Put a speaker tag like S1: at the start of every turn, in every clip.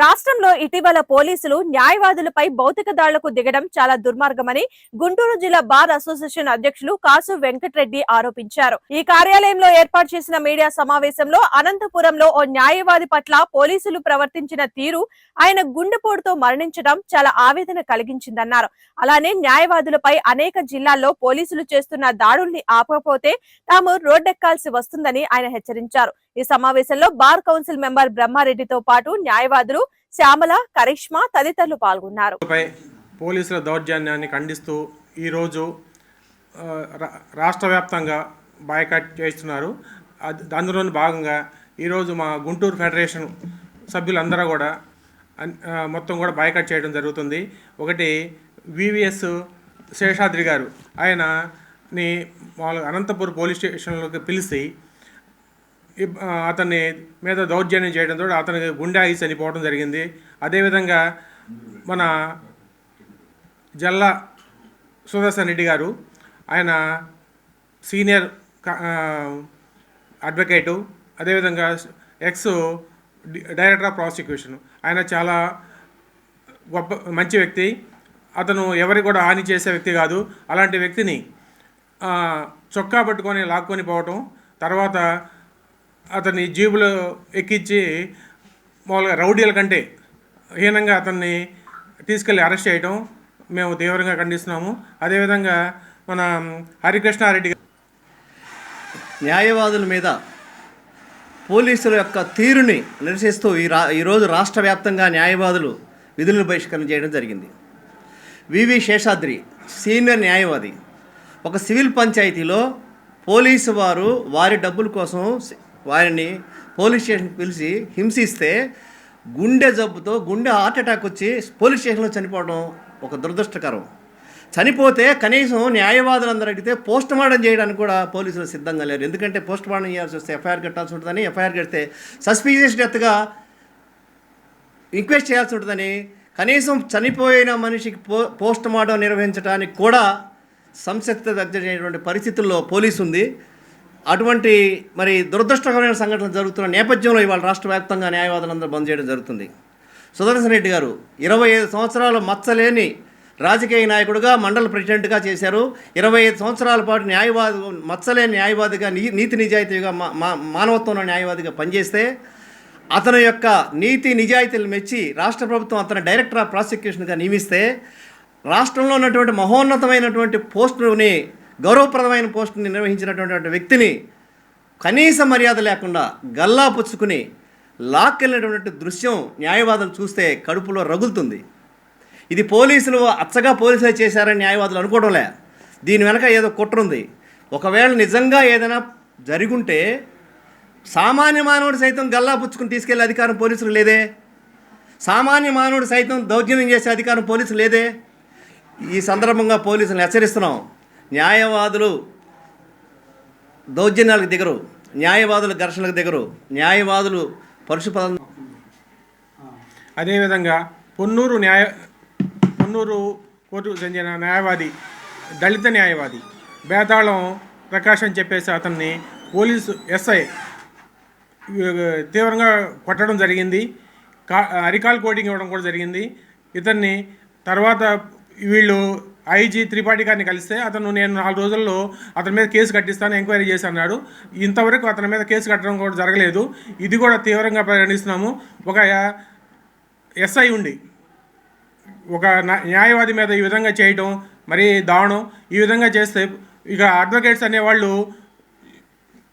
S1: రాష్ట్రంలో ఇటీవల పోలీసులు న్యాయవాదులపై భౌతిక దాడులకు దిగడం చాలా దుర్మార్గమని గుంటూరు జిల్లా బార్ అసోసియేషన్ అధ్యక్షులు కాసు వెంకటరెడ్డి ఆరోపించారు. ఈ కార్యాలయంలో ఏర్పాటు చేసిన మీడియా సమావేశంలో అనంతపురంలో ఓ న్యాయవాది పట్ల పోలీసులు ప్రవర్తించిన తీరు ఆయన గుండెపోటుతో మరణించడం చాలా ఆవేదన కలిగించిందన్నారు. అలానే న్యాయవాదులపై అనేక జిల్లాల్లో పోలీసులు చేస్తున్న దాడుల్ని ఆపకపోతే తాము రోడ్డెక్కాల్సి వస్తుందని ఆయన హెచ్చరించారు. ఈ సమావేశంలో బార్ కౌన్సిల్ మెంబర్ బ్రహ్మారెడ్డితో పాటు న్యాయవాదులు శ్యామల కరిష్మా తదితరులు పాల్గొన్నారు.
S2: పోలీసుల దౌర్జన్యాన్ని ఖండిస్తూ ఈరోజు రా- రాష్ట్ర వ్యాప్తంగా బాయ్కాట్ చేస్తున్నారు అందులోని భాగంగా ఈరోజు మా గుంటూరు ఫెడరేషన్ సభ్యులందరూ కూడా మొత్తం కూడా బాయ్కాట్ చేయడం జరుగుతుంది. ఒకటి వివిఎస్ శేషాద్రి గారు. ఆయనని మామూలుగా అనంతపూర్ పోలీస్ స్టేషన్లోకి పిలిచి అతన్ని మీద దౌర్జన్యం చేయడంతో అతనికి గుండె ఆగి చనిపోవడం జరిగింది. అదేవిధంగా మన జల్లా సుదర్శన్ రెడ్డి గారు ఆయన సీనియర్ అడ్వకేటు అదేవిధంగా ఎక్స్ డైరెక్టర్ ఆఫ్ ప్రాసిక్యూషన్. ఆయన చాలా గొప్ప మంచి వ్యక్తి. అతను ఎవరికి కూడా హాని చేసే వ్యక్తి కాదు. అలాంటి వ్యక్తిని చొక్కా పట్టుకొని లాక్కొని పోవటం తర్వాత అతన్ని జీబులో ఎక్కించి మామూలుగా రౌడీల కంటే హీనంగా అతన్ని తీసుకెళ్ళి అరెస్ట్ చేయటం మేము తీవ్రంగా ఖండిస్తున్నాము. అదేవిధంగా మన హరికృష్ణారెడ్డి
S3: న్యాయవాదుల మీద పోలీసుల యొక్క తీరుని నిరసిస్తూ ఈ రా ఈరోజు రాష్ట్ర వ్యాప్తంగా న్యాయవాదులు విధులను బహిష్కరణ చేయడం జరిగింది. వివి శేషాద్రి సీనియర్ న్యాయవాది. ఒక సివిల్ పంచాయతీలో పోలీసు వారు వారి డబ్బుల కోసం వారిని పోలీస్ స్టేషన్కి పిలిచి హింసిస్తే గుండె జబ్బుతో గుండె హార్ట్ అటాక్ వచ్చి పోలీస్ స్టేషన్లో చనిపోవడం ఒక దురదృష్టకరం. చనిపోతే కనీసం న్యాయవాదులందరూ అడిగితే పోస్ట్ మార్టం చేయడానికి కూడా పోలీసులు సిద్ధంగా లేరు. ఎందుకంటే పోస్ట్ మార్టం చేయాల్సి వస్తే ఎఫ్ఐఆర్ కట్టాల్సి ఉంటుందని ఎఫ్ఐఆర్ కడితే సస్పీషియస్ డెత్గా రిక్వెస్ట్ చేయాల్సి ఉంటుందని కనీసం చనిపోయిన మనిషికి పో పోస్ట్ మార్టం నిర్వహించడానికి కూడా సంసక్త చేయటువంటి పరిస్థితుల్లో పోలీసు ఉంది అటువంటి మరి దురదృష్టకరమైన సంఘటనలు జరుగుతున్న నేపథ్యంలో ఇవాళ రాష్ట్ర వ్యాప్తంగా న్యాయవాదులందరూ బంద్ చేయడం జరుగుతుంది. సుదర్శన్ రెడ్డి గారు ఇరవై ఐదు సంవత్సరాలు మచ్చలేని రాజకీయ నాయకుడుగా మండల ప్రెసిడెంట్గా చేశారు. ఇరవై ఐదు సంవత్సరాల పాటు న్యాయవాది మచ్చలేని న్యాయవాదిగా నీ నీతి నిజాయితీగా మా మానవత్వంలో న్యాయవాదిగా పనిచేస్తే అతని యొక్క నీతి నిజాయితీలు మెచ్చి రాష్ట్ర ప్రభుత్వం అతను డైరెక్టర్ ఆఫ్ ప్రాసిక్యూషన్గా నియమిస్తే రాష్ట్రంలో ఉన్నటువంటి మహోన్నతమైనటువంటి పోస్టుని గౌరవప్రదమైన పోస్టుని నిర్వహించినటువంటి వ్యక్తిని కనీస మర్యాద లేకుండా గల్లా పుచ్చుకుని లాక్కెళ్ళినటువంటి దృశ్యం న్యాయవాదులు చూస్తే కడుపులో రగులుతుంది. ఇది పోలీసులు అచ్చగా పోలీసులే చేశారని న్యాయవాదులు అనుకోవడంలే దీని వెనక ఏదో కుట్ర ఉంది. ఒకవేళ నిజంగా ఏదైనా జరిగుంటే సామాన్య మానవుడు సైతం గల్లా పుచ్చుకుని తీసుకెళ్ళే అధికారం పోలీసులు లేదే? సామాన్య మానవుడు సైతం దౌర్జన్యం చేసే అధికారం పోలీసులు లేదే? ఈ సందర్భంగా పోలీసులను హెచ్చరిస్తున్నాం. న్యాయవాదులు దౌర్జన్యాలకు దిగరు న్యాయవాదులు ఘర్షణలకు దిగరు న్యాయవాదులు పరుశుపద
S2: అదేవిధంగా పొన్నూరు న్యాయ పొన్నూరు కోర్టుకు చెందిన న్యాయవాది దళిత న్యాయవాది బేతాళం ప్రకాష్ అని చెప్పేసి అతన్ని పోలీసు ఎస్ఐ తీవ్రంగా కొట్టడం జరిగింది. కా అరికాల్ కోటింగ్ ఇవ్వడం కూడా జరిగింది. ఇతన్ని తర్వాత వీళ్ళు ఐజీ త్రిపాఠి గారిని కలిస్తే అతను నేను నాలుగు రోజుల్లో అతని మీద కేసు కట్టిస్తాను ఎంక్వైరీ చేసి అన్నాడు. ఇంతవరకు అతని మీద కేసు కట్టడం కూడా జరగలేదు. ఇది కూడా తీవ్రంగా పరిగణిస్తున్నాము. ఒక ఎస్ఐ ఉండి ఒక న్యాయవాది మీద ఈ విధంగా చేయటం మరి దావడం ఈ విధంగా చేస్తే ఇక అడ్వకేట్స్ అనేవాళ్ళు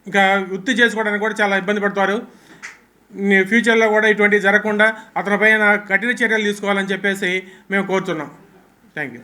S2: ఇంకా వృత్తి చేసుకోవడానికి కూడా చాలా ఇబ్బంది పడతారు. ఫ్యూచర్లో కూడా ఇటువంటివి జరగకుండా అతని పైన కఠిన చర్యలు తీసుకోవాలని చెప్పేసి మేము కోరుతున్నాం. Thank you